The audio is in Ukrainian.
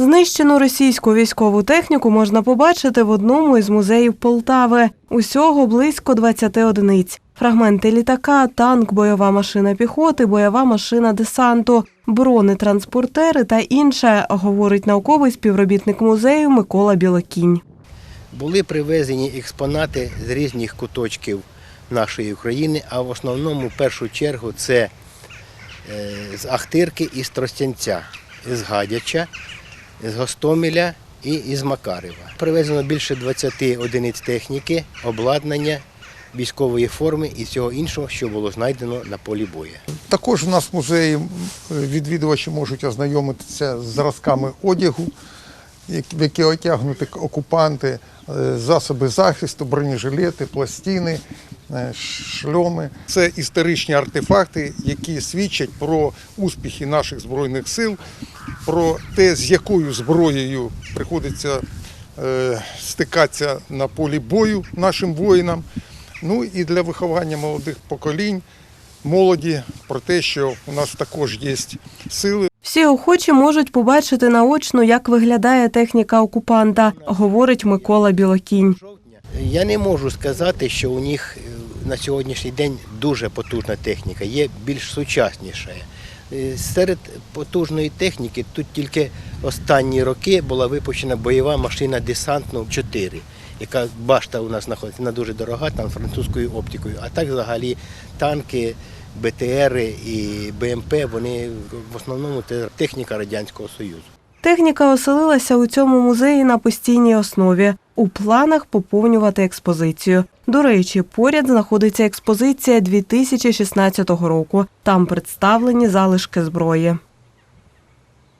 Знищену російську військову техніку можна побачити в одному із музеїв Полтави. Усього близько 20 одиниць. Фрагменти літака, танк, бойова машина піхоти, бойова машина десанту, бронетранспортери та інше, говорить науковий співробітник музею Микола Білокінь. Були привезені експонати з різних куточків нашої України, а в основному в першу чергу це е, з Ахтирки і з Тростянця, з Гадяча, з Гостомеля і із Макарева. Привезено більше 20 одиниць техніки, обладнання, військової форми і всього іншого, що було знайдено на полі бою. Також у нас в музеї відвідувачі можуть ознайомитися з зразками одягу, в які одягнуті окупанти, е, засоби захисту, бронежилети, пластини, е, шльоми. Це історичні артефакти, які свідчать про успіхи наших збройних сил, про те, з якою зброєю приходиться е, стикатися на полі бою нашим воїнам. Ну і для виховання молодих поколінь, молоді про те, що у нас також є сили, Всі охочі можуть побачити наочно, як виглядає техніка окупанта, говорить Микола Білокінь. Я не можу сказати, що у них е, на сьогоднішній день дуже потужна техніка, є більш сучасніша. Е, Серед потужної техніки тут тільки останні роки була випущена бойова машина десантну 4, яка башта у нас знаходиться, вона дуже дорога, там французькою оптикою. А так взагалі танки, БТРи і БМП, вони в основному це техніка Радянського Союзу. Техніка оселилася у цьому музеї на постійній основі. У планах поповнювати експозицію. До речі, поряд знаходиться експозиція 2016 року. Там представлені залишки зброї.